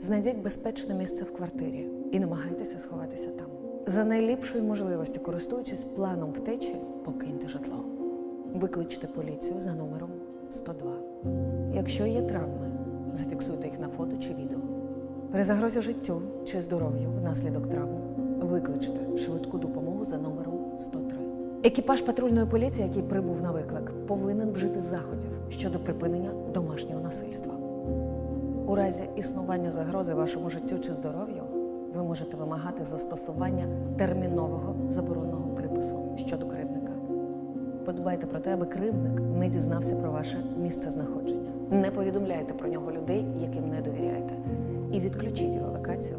Знайдіть безпечне місце в квартирі і намагайтеся сховатися там. За найліпшої можливості, користуючись планом втечі, покиньте житло. Викличте поліцію за номером 102. Якщо є травми, зафіксуйте їх на фото чи відео. При загрозі життю чи здоров'ю внаслідок травм викличте швидку допомогу за номером 103. Екіпаж патрульної поліції, який прибув на виклик, повинен вжити заходів щодо припинення домашнього насильства. У разі існування загрози вашому життю чи здоров'ю ви можете вимагати застосування термінового заборонного припису щодо кривдника. Подбайте про те, аби кривдник не дізнався про ваше місце знаходження. Не повідомляйте про нього людей, яким не довіряєте, і відключіть його локацію